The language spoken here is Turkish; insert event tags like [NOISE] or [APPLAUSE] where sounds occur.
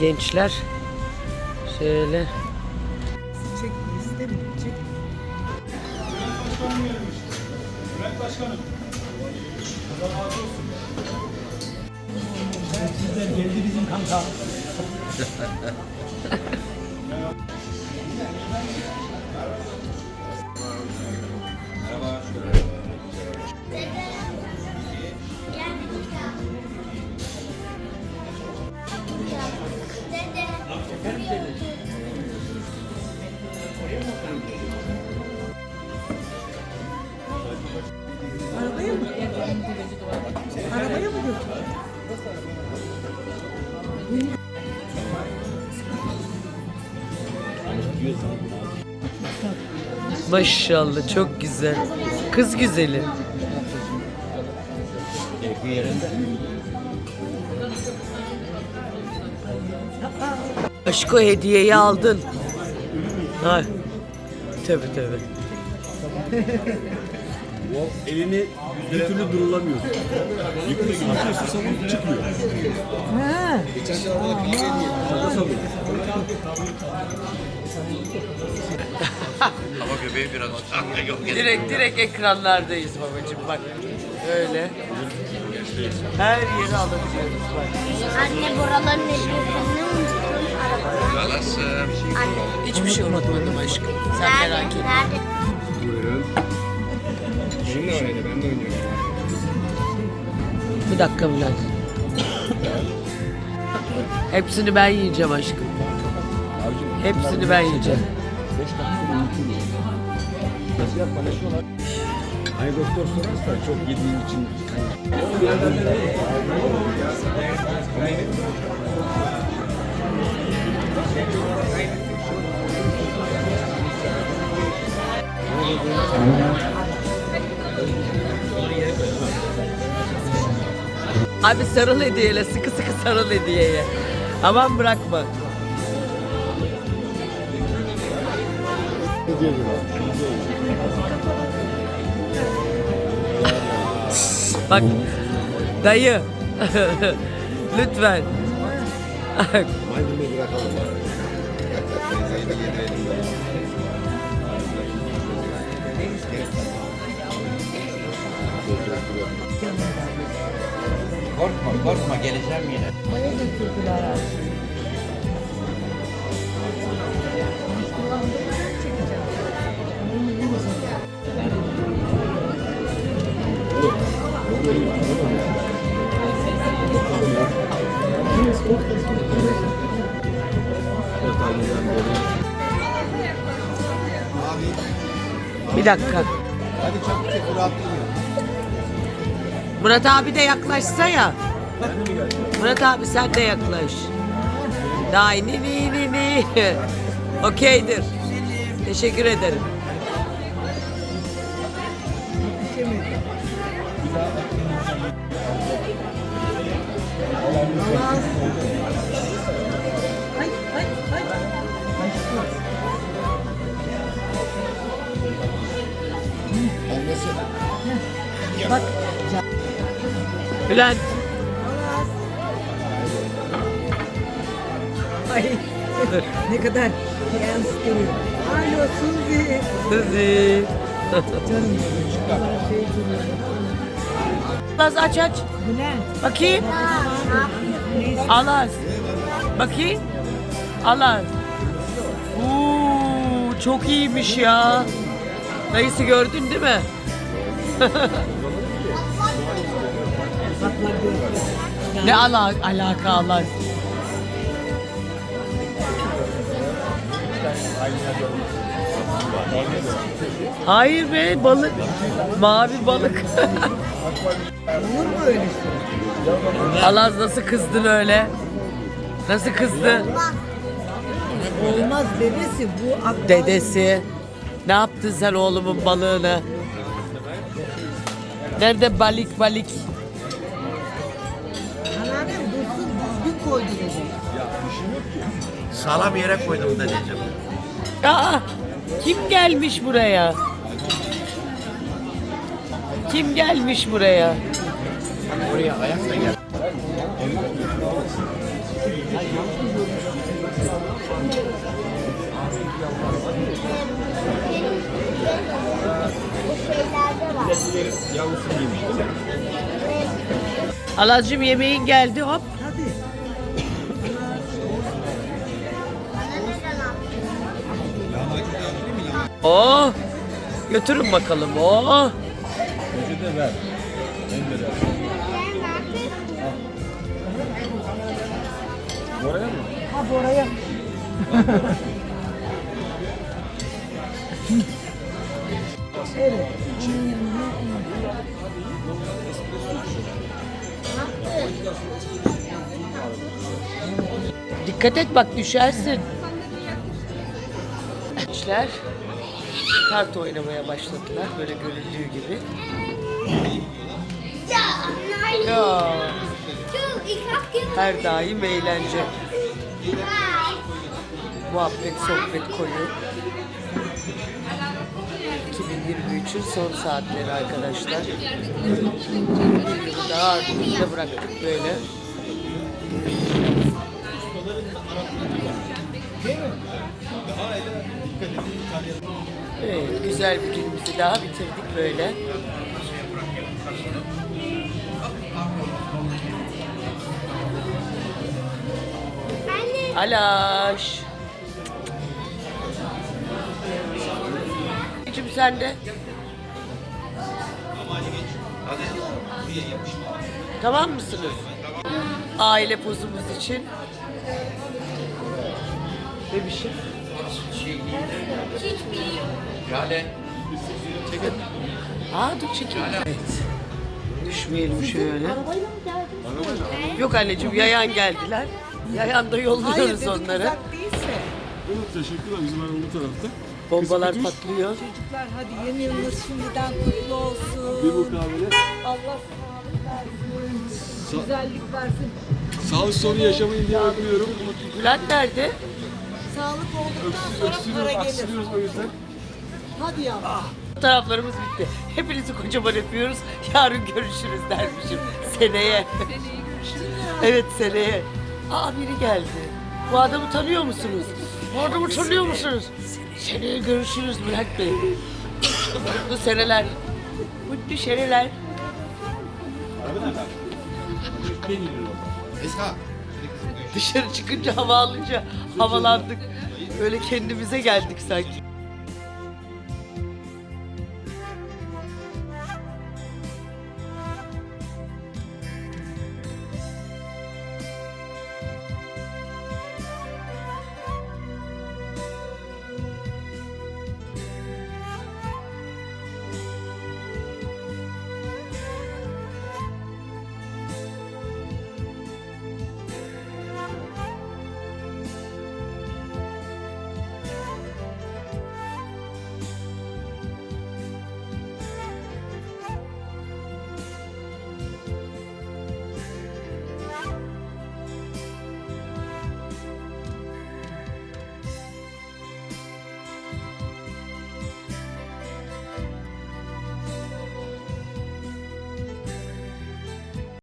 gençler. Şöyle. Çek istemiyor. Çek. Sizler geldi bizim kanka. Arabaya Maşallah çok güzel. Kız güzeli. Aşko hediyeyi aldın. Ha. Tabii tabii. Elini bir türlü durulamıyor. Yıkıyorsun, yıkıyorsun sabun çıkmıyor. Ha. Şaka sabun. Ama göbeği biraz [LAUGHS] yok. Direkt direkt ekranlardayız babacığım bak. Öyle. Her yeri alabiliyoruz bak. Anne buraların eşyalarını unuttun arabada. Nasıl? Anne. Hiçbir şey unutmadım aşkım. Sen Nerede? merak etme. Nerede? Buyurun. Şimdi oynadı, ben de oynuyorum. Bir dakika Bülent. Hepsini ben yiyeceğim aşkım. Hepsini ben yiyeceğim. 5 dakika unuturum. Nasıl yap paylaşıyorlar. Hani doktor sorarsa çok yediğin için Abi sarıl hediyeyle, sıkı sıkı sarıl hediyeye. Aman bırakma. Bak dayı [LAUGHS] lütfen. bırakalım. Korkma korkma geleceğim yine. Götürdüler. Bir dakika. Hadi çabuk çek, rahatlayın. Murat abi de yaklaşsa ya. Murat abi sen de yaklaş. Day ni ni ni ni. [LAUGHS] Okeydir. Teşekkür ederim. Ay Bülent. ay ne kadar yansıtıyor. Alo Suzi. Suzi. Canım şey duruyor. Az aç aç. Bülent. Bakayım. Neyse. Al az. Bakayım. Al az. Oo, çok iyiymiş ya. Dayısı gördün değil mi? [LAUGHS] Ne ala alaka Allah. Hayır be balık. Mavi balık. Olur mu öyle şey? Alaz nasıl kızdın öyle? Nasıl kızdı? Olmaz dedesi bu akval. Dedesi. Ne yaptın sen oğlumun balığını? Nerede balık balık? koydu dedi. Sağlam yere koydum da. Aa, kim gelmiş buraya? Kim gelmiş buraya? Oraya ayakla gel. Alacım yemeğin geldi hop. Hadi. Oh. Götürün bakalım. Oh. Poşete ver. Emre ver. Oraya mı? Ha buraya. evet. Dikkat et bak düşersin. Gençler kart oynamaya başladılar böyle görüldüğü gibi. Ya her daim eğlence. Muhabbet, sohbet koyu. 2023'ün son saatleri arkadaşlar. Bir daha ardımızda bıraktık böyle. Güzel bir günümüzü daha bitirdik böyle. Alaş. Anneciğim sen de. Tamam mısınız? Aile pozumuz için. Bebişim. Jale. Aa dur çekeyim. Evet. Düşmeyelim şöyle. Yok anneciğim yayan geldiler. Yayan da yolluyoruz onları. uzak değilse. Evet teşekkürler. Bizim bu tarafta. Bombalar Kız patlıyor. Çocuklar hadi yeni yılınız şimdiden kutlu olsun. Bir mukabele. Allah sağlık versin. Güzellik versin. Sağlık sorunu yaşamayın diye öpüyorum. Bülent nerede? Sağlık olduktan sonra para gelir. o yüzden. Hadi ya. Fotoğraflarımız bitti. Hepinizi kocaman öpüyoruz. Yarın görüşürüz dermişim. Seneye. evet seneye. Aa biri geldi. Bu adamı tanıyor musunuz? Bu adamı tanıyor musunuz? Seneye görüşürüz Bülent Bey. Mutlu seneler. Mutlu seneler. Dışarı çıkınca hava alınca havalandık. Öyle kendimize geldik sanki.